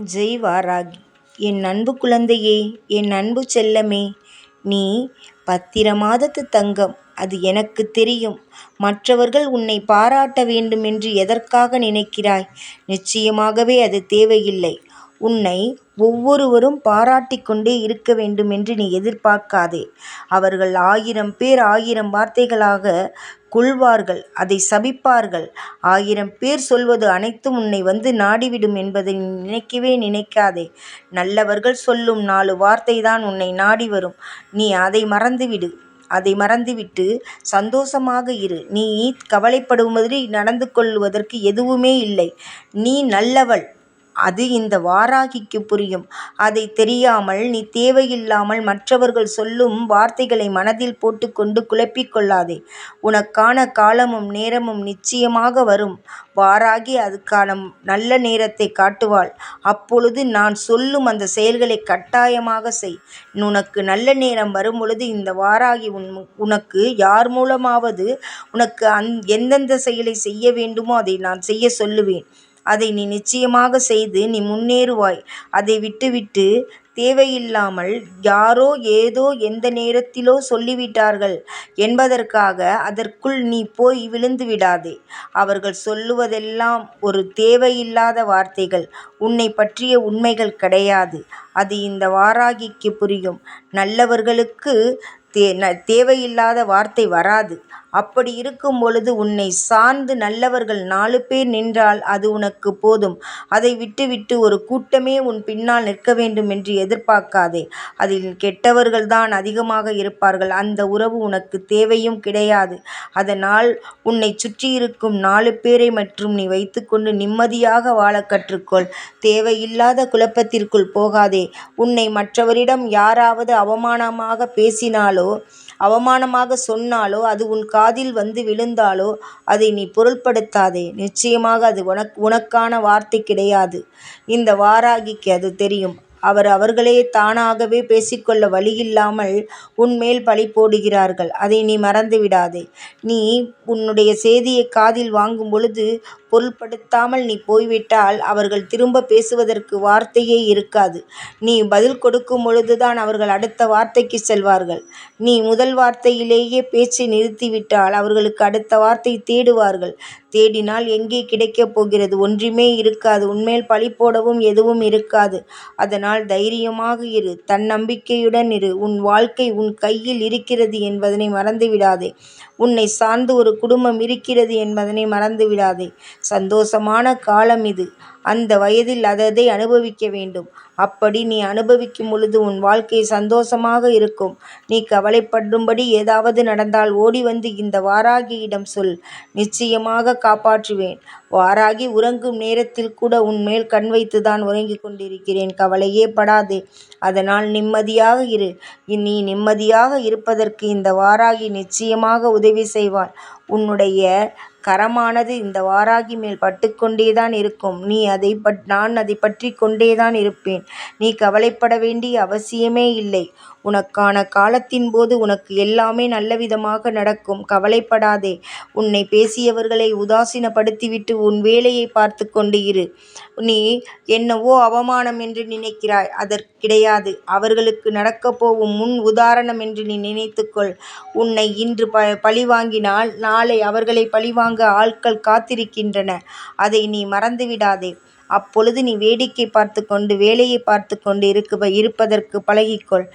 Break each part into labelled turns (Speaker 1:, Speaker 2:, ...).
Speaker 1: ஜெய் வாராகி என் அன்பு குழந்தையே என் அன்பு செல்லமே நீ பத்திர மாதத்து தங்கம் அது எனக்கு தெரியும். மற்றவர்கள் உன்னை பாராட்ட வேண்டும் என்று எதற்காக நினைக்கிறாய்? நிச்சயமாகவே அது தேவையில்லை. உன்னை ஒவ்வொருவரும் பாராட்டிக்கொண்டே இருக்க வேண்டும் என்று நீ எதிர்பார்க்காதே. அவர்கள் ஆயிரம் பேர் ஆயிரம் வார்த்தைகளாக கொள்வார்கள் அதை சபிப்பார்கள். ஆயிரம் பேர் சொல்வது அனைத்தும் உன்னை வந்து நாடிவிடும் என்பதை நினைக்கவே நினைக்காதே. நல்லவர்கள் சொல்லும் நாலு வார்த்தை தான் உன்னை நாடி வரும். நீ அதை மறந்துவிடு. அதை மறந்துவிட்டு சந்தோஷமாக இரு. நீ கவலைப்படுவதில் நடந்து கொள்வதற்கு எதுவுமே இல்லை. நீ நல்லவள். அது இந்த வாராகிக்கு புரியும். அதை தெரியாமல் நீ தேவையில்லாமல் மற்றவர்கள் சொல்லும் வார்த்தைகளை மனதில் போட்டுக்கொண்டு குழப்பிக் கொள்ளாதே. உனக்கான காலமும் நேரமும் நிச்சயமாக வரும். வாராகி அதுக்கான நல்ல நேரத்தை காட்டுவாள். அப்பொழுது நான் சொல்லும் அந்த செயல்களை கட்டாயமாக செய். உனக்கு நல்ல நேரம் வரும் பொழுது இந்த வாராகி உன் உனக்கு யார் மூலமாவது உனக்கு அந் எந்தெந்த செயலை செய்ய வேண்டுமோ அதை நான் செய்ய சொல்லுவேன். அதை நீ நிச்சயமாக செய்து நீ முன்னேறுவாய். அதை விட்டுவிட்டு தேவையில்லாமல் யாரோ ஏதோ எந்த நேரத்திலோ சொல்லிவிட்டார்கள் என்பதற்காக அதற்குள் நீ போய் விழுந்து விடாதே. அவர்கள் சொல்லுவதெல்லாம் ஒரு தேவையில்லாத வார்த்தைகள். உன்னை பற்றிய உண்மைகள் கிடையாது. அது இந்த வாராகிக்கு புரியும். நல்லவர்களுக்கு தே தேவையில்லாத வார்த்தை வராது. அப்படி இருக்கும் பொழுது உன்னை சார்ந்து நல்லவர்கள் நாலு பேர் நின்றால் அது உனக்கு போதும். அதை விட்டுவிட்டு ஒரு கூட்டமே உன் பின்னால் நிற்க வேண்டும் என்று எதிர்பார்க்காதே. அதில் கெட்டவர்கள் தான் அதிகமாக இருப்பார்கள். அந்த உறவு உனக்கு தேவையும் கிடையாது. அதனால் உன்னை சுற்றியிருக்கும் நாலு பேரை மற்றும் நீ வைத்துக்கொண்டு நிம்மதியாக வாழ கற்றுக்கொள். தேவையில்லாத குழப்பத்திற்குள் போகாதே. உன்னை மற்றவரிடம் யாராவது அவமானமாக பேசினாலோ அவமானமாக சொன்னாலோ அது உன் காதில் வந்து விழுந்தாலோ அதை நீ பொருட்படுத்தாதே நிச்சயமாக அது உனக் உனக்கான வார்த்தை கிடையாது. இந்த வாராகிக்கு அது தெரியும். அவர் அவர்களே தானாகவே பேசிக்கொள்ள வழியில்லாமல் உன்மேல் பழி போடுகிறார்கள். அதை நீ மறந்து விடாதே. நீ உன்னுடைய செய்தியை காதில் வாங்கும் பொழுது பொருள்படுத்தாமல் நீ போய்விட்டால் அவர்கள் திரும்ப பேசுவதற்கு வார்த்தையே இருக்காது. நீ பதில் கொடுக்கும் பொழுதுதான் அவர்கள் அடுத்த வார்த்தைக்கு செல்வார்கள். நீ முதல் வார்த்தையிலேயே பேச்சை நிறுத்திவிட்டால் அவர்களுக்கு அடுத்த வார்த்தை தேடுவார்கள். தேடினால் எங்கே கிடைக்கப் போகிறது? ஒன்றுமே இருக்காது. உன்மேல் பழி போடவும் எதுவும் இருக்காது. அதனால் தைரியமாக இரு. தன்னம்பிக்கையுடன் இரு. உன் வாழ்க்கை உன் கையில் இருக்கிறது என்பதனை மறந்துவிடாதே. உன்னை சார்ந்து ஒரு குடும்பம் இருக்கிறது என்பதனை மறந்துவிடாதே. சந்தோஷமான காலம் இது. அந்த வயதில் அததை அனுபவிக்க வேண்டும். அப்படி நீ அனுபவிக்கும் பொழுது உன் வாழ்க்கை சந்தோஷமாக இருக்கும். நீ கவலைப்படும்படி ஏதாவது நடந்தால் ஓடி வந்து இந்த வாராகியிடம் சொல். நிச்சயமாக காப்பாற்றுவேன். வாராகி உறங்கும் நேரத்தில் கூட உன் மேல் கண் வைத்துதான் உறங்கிக் கொண்டிருக்கிறேன். கவலையே படாதே. அதனால் நிம்மதியாக இரு. நீ நிம்மதியாக இருப்பதற்கு இந்த வாராகி நிச்சயமாக உதவி செய்வாள் உன்னுடைய கரமானது இந்த வாராகி மேல் பட்டுக்கொண்டேதான் இருக்கும். நீ அதை பட் நான் அதை பற்றி கொண்டேதான் இருப்பேன். நீ கவலைப்பட வேண்டிய அவசியமே இல்லை. உனக்கான காலத்தின் போது உனக்கு எல்லாமே நல்லவிதமாக நடக்கும். கவலைப்படாதே. உன்னை பேசியவர்களை உதாசீனப்படுத்திவிட்டு உன் வேலையை பார்த்து கொண்டு இரு. நீ என்னவோ அவமானம் என்று நினைக்கிறாய். அதற்கு கிடையாது. அவர்களுக்கு நடக்கப் போகும் முன் உதாரணம் என்று நீ நினைத்துக்கொள் உன்னை இன்று ப பழிவாங்கினால் நாளை அவர்களை பழிவாங்க ஆட்கள் காத்திருக்கின்றன. அதை நீ மறந்துவிடாதே. அப்பொழுது நீ வேடிக்கை பார்த்து கொண்டு வேலையை பார்த்து கொண்டு இருக்க இருப்பதற்கு பழகிக்கொள்.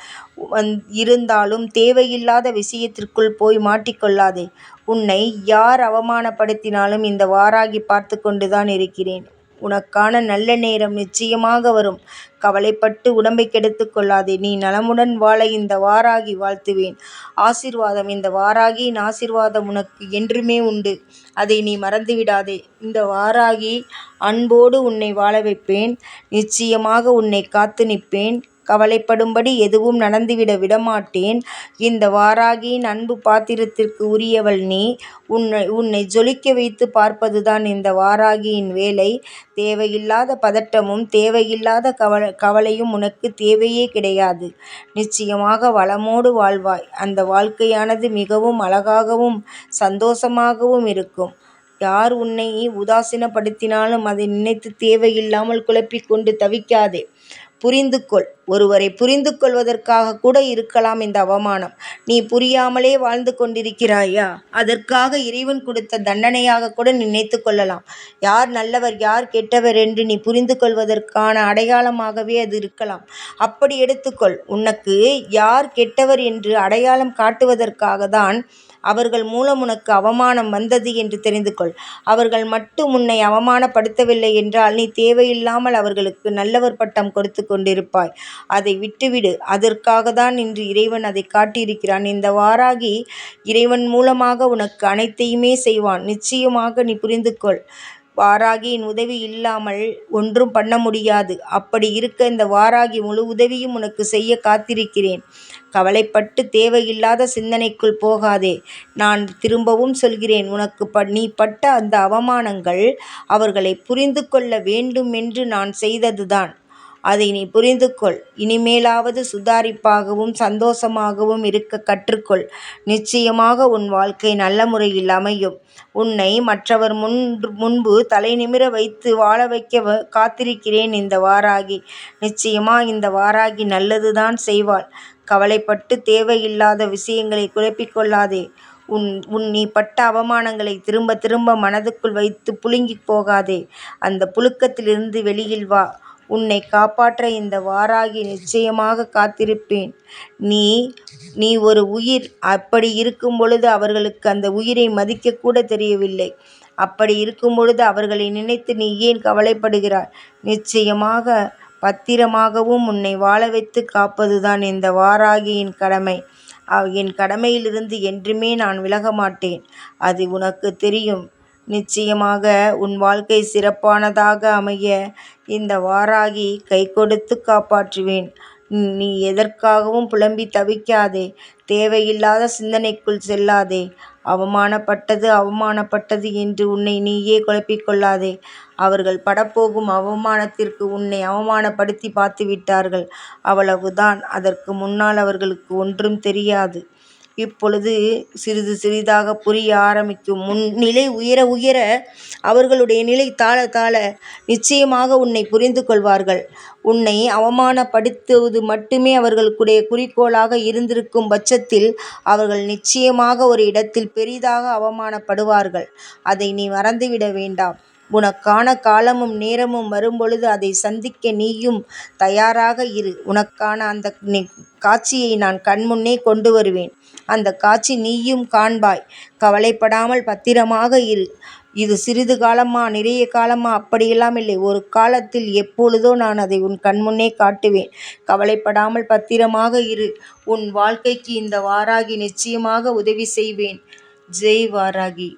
Speaker 1: வந் இருந்தாலும் தேவையில்லாத விஷயத்திற்குள் போய் மாட்டிக்கொள்ளாதே. உன்னை யார் அவமானப்படுத்தினாலும் இந்த வாராகி பார்த்து கொண்டுதான் இருக்கிறேன். உனக்கான நல்ல நேரம் நிச்சயமாக வரும். கவலைப்பட்டு உடம்பை கெடுத்து கொள்ளாதே. நீ நலமுடன் வாழ இந்த வாராகி வாழ்த்துவேன். ஆசிர்வாதம் இந்த வாராகியின் ஆசிர்வாதம் உனக்கு என்றுமே உண்டு. அதை நீ மறந்துவிடாதே. இந்த வாராகி அன்போடு உன்னை வாழ வைப்பேன். நிச்சயமாக உன்னை காத்து நிற்பேன். கவலைப்படும்படி எதுவும் நடந்துவிட விடமாட்டேன். இந்த வாராகியின் அன்பு பாத்திரத்திற்கு உரியவள் நீ உன்னை உன்னை ஜொலிக்க வைத்து பார்ப்பதுதான் இந்த வாராகியின் வேலை. தேவையில்லாத பதட்டமும் தேவையில்லாத கவலை கவலையும் உனக்கு தேவையே கிடையாது. நிச்சயமாக வளமோடு வாழ்வாய். அந்த வாழ்க்கையானது மிகவும் அழகாகவும் சந்தோஷமாகவும் இருக்கும். யார் உன்னை உதாசீனப்படுத்தினாலும் அதை நினைத்து தேவையில்லாமல் குழப்பிக் கொண்டு தவிக்காதே. புரிந்து கொள். ஒருவரை புரிந்து கொள்வதற்காக கூட இருக்கலாம் இந்த அவமானம். நீ புரியாமலே வாழ்ந்து கொண்டிருக்கிறாயா? அதற்காக இறைவன் கொடுத்த தண்டனையாக கூட நினைத்து கொள்ளலாம். யார் நல்லவர் யார் கெட்டவர் என்று நீ புரிந்து கொள்வதற்கான அடையாளமாகவே அது இருக்கலாம். அப்படி எடுத்துக்கொள் உனக்கு யார் கெட்டவர் என்று அடையாளம் காட்டுவதற்காக தான் அவர்கள் மூலம் உனக்கு அவமானம் வந்தது என்று தெரிந்து கொள். அவர்கள் மட்டும் உன்னை அவமானப்படுத்தவில்லை என்றால் நீ தேவையில்லாமல் அவர்களுக்கு நல்லவர் பட்டம் கொடுத்து கொண்டிருப்பாய். அதை விட்டுவிடு. அதற்காக தான் இன்று இறைவன் அதைக் காட்டியிருக்கிறான். இந்த வாராகி இறைவன் மூலமாக உனக்கு அனைத்தையுமே செய்வான். நிச்சயமாக நீ புரிந்து கொள். வாராகியின் உதவி இல்லாமல் ஒன்றும் பண்ண முடியாது. அப்படி இருக்க இந்த வாராகி முழு உதவியும் உனக்கு செய்ய காத்திருக்கிறேன். கவலைப்பட்டு தேவையில்லாத சிந்தனைக்குள் போகாதே. நான் திரும்பவும் சொல்கிறேன் உனக்கு நீ பட்ட அந்த அவமானங்கள் அவர்களை புரிந்து கொள்ள வேண்டுமென்று நான் செய்ததுதான். அதை நீ புரிந்து கொள். இனிமேலாவது சுதாரிப்பாகவும் சந்தோஷமாகவும் இருக்க கற்றுக்கொள் நிச்சயமாக உன் வாழ்க்கை நல்ல முறையில் அமையும். உன்னை மற்றவர் முன் முன்பு தலைநிமிர வைத்து வாழ வைக்க காத்திருக்கிறேன் இந்த வாராகி. நிச்சயமா இந்த வாராகி நல்லதுதான் செய்வாள். கவலைப்பட்டு தேவையில்லாத விஷயங்களை குழப்பிக்கொள்ளாதே உன் உன் நீ பட்ட அவமானங்களை திரும்ப திரும்ப மனதுக்குள் வைத்து புழுங்கிப் போகாதே. அந்த புழுக்கத்திலிருந்து வெளியில் வா. உன்னை காப்பாற்ற இந்த வாராகி நிச்சயமாக காத்திருப்பேன். நீ நீ ஒரு உயிர். அப்படி இருக்கும்பொழுது அவர்களுக்கு அந்த உயிரை மதிக்கக்கூட தெரியவில்லை. அப்படி இருக்கும் பொழுது அவர்களை நினைத்து நீ ஏன் கவலைப்படுகிறாய்? நிச்சயமாக பத்திரமாகவும் உன்னை வாழ வைத்து காப்பதுதான் இந்த வாராகியின் கடமை. என் கடமையிலிருந்து என்றுமே நான் விலக மாட்டேன். அது உனக்கு தெரியும். நிச்சயமாக உன் வாழ்க்கை சிறப்பானதாக அமைய இந்த வாராகி கைகொடுத்துக் காப்பாற்றுவேன். நீ எதற்காகவும் புலம்பி தவிக்காதே. தேவையில்லாத சிந்தனைக்குள் செல்லாதே. அவமானப்பட்டது அவமானப்பட்டது என்று உன்னை நீயே குழப்பிக் கொள்ளாதே. அவர்கள் படப்போகும் அவமானத்திற்கு உன்னை அவமானப்படுத்தி பார்த்துவிட்டார்கள். அவ்வளவுதான். அதற்கு முன்னால் அவர்களுக்கு ஒன்றும் தெரியாது. இப்பொழுது சிறிது சிறிதாக புரிய ஆரம்பிக்கும். உன் நிலை உயர உயர அவர்களுடைய நிலை தாழ தாழ நிச்சயமாக உன்னை புரிந்து கொள்வார்கள். உன்னை அவமானப்படுத்துவது மட்டுமே அவர்களுடைய குறிக்கோளாக இருந்திருக்கும் பட்சத்தில் அவர்கள் நிச்சயமாக ஒரு இடத்தில் பெரிதாக அவமானப்படுவார்கள். அதை நீ மறந்துவிட வேண்டாம். உனக்கான காலமும் நேரமும் வரும்பொழுது அதை சந்திக்க நீயும் தயாராக இரு. உனக்கான அந்த காட்சியை நான் கண்முன்னே கொண்டு வருவேன். அந்த காட்சி நீயும் காண்பாய். கவலைப்படாமல் பத்திரமாக இரு. இது சிறிது காலமா நிறைய காலமா அப்படியெல்லாம் இல்லை. ஒரு காலத்தில் எப்பொழுதோ நான் அதை உன் கண்முன்னே காட்டுவேன். கவலைப்படாமல் பத்திரமாக இரு. உன் வாழ்க்கைக்கு இந்த வாராகி நிச்சயமாக உதவி செய்வேன். ஜெய் வாராகி.